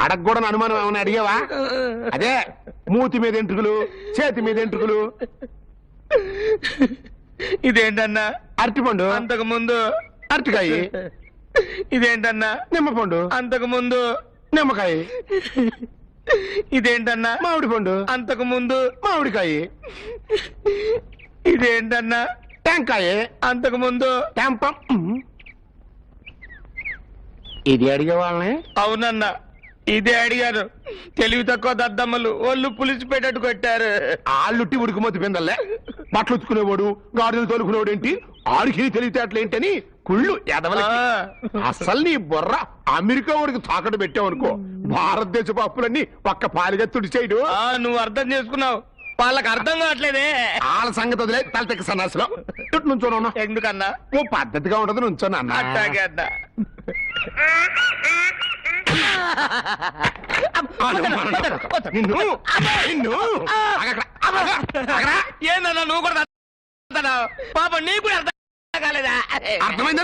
అడగకూడని అనుమానం ఏమైనా అడిగావా? అదే మూతి మీద ఎంట్రుకలు చేతి మీద ఎంట్రుకలు ఇదేంటన్నా? అరటిపండు అంతకు ముందు. అరటికాయ. ఇదేంటన్నా? నిమ్మపండు అంతకు ముందు. నిమ్మకాయ. ఇదేంటన్నా? మామిడి పండు. అంతకు ముందు. మామిడికాయ. ఇదేంటన్నా? టెంకాయ. అంతకు ముందు. టెంపం. ఇది అడిగే వాళ్ళని? అవునన్నా. ఇదే అడిగారు. తెలివి తక్కువ దద్దమ్మలు ఒళ్ళు పులిసి పెట్టట్టు కొట్టారు ఆళ్ళుట్టి ఉడికిమోతి పిందల్లే. బట్టలు ఉతుకునేవాడు గాడిదలు తోలుకునేవాడు ఏంటి ఆడికి తెలివితేటలు ఏంటని కుళ్ళు ఎదవలకి. ఆ. అసలు నీ బుర్ర అమెరికా వాడికి తాకట్టు పెట్టావనుకో. భారతదేశపు అప్పులన్నీ పక్క పాలిగా తుడిచేయడు ఆ, నువ్వు అర్థం చేసుకున్నావు. వాళ్ళకి అర్థం కావట్లేదే. వాళ్ళ సంగతి వదిలే తలతెక్క సన్నాసులో. నుంచోనన్నా ఎందుకన్నా? ఓ పద్ధతిగా ఉండదు నుంచోను అన్న అట్టాగే అన్నా. నిన్ను నిన్ను. ఏందన్నా నువ్వు కూడా? పాపం నీకు కూడా అర్థం కాలేదా అర్థమైందో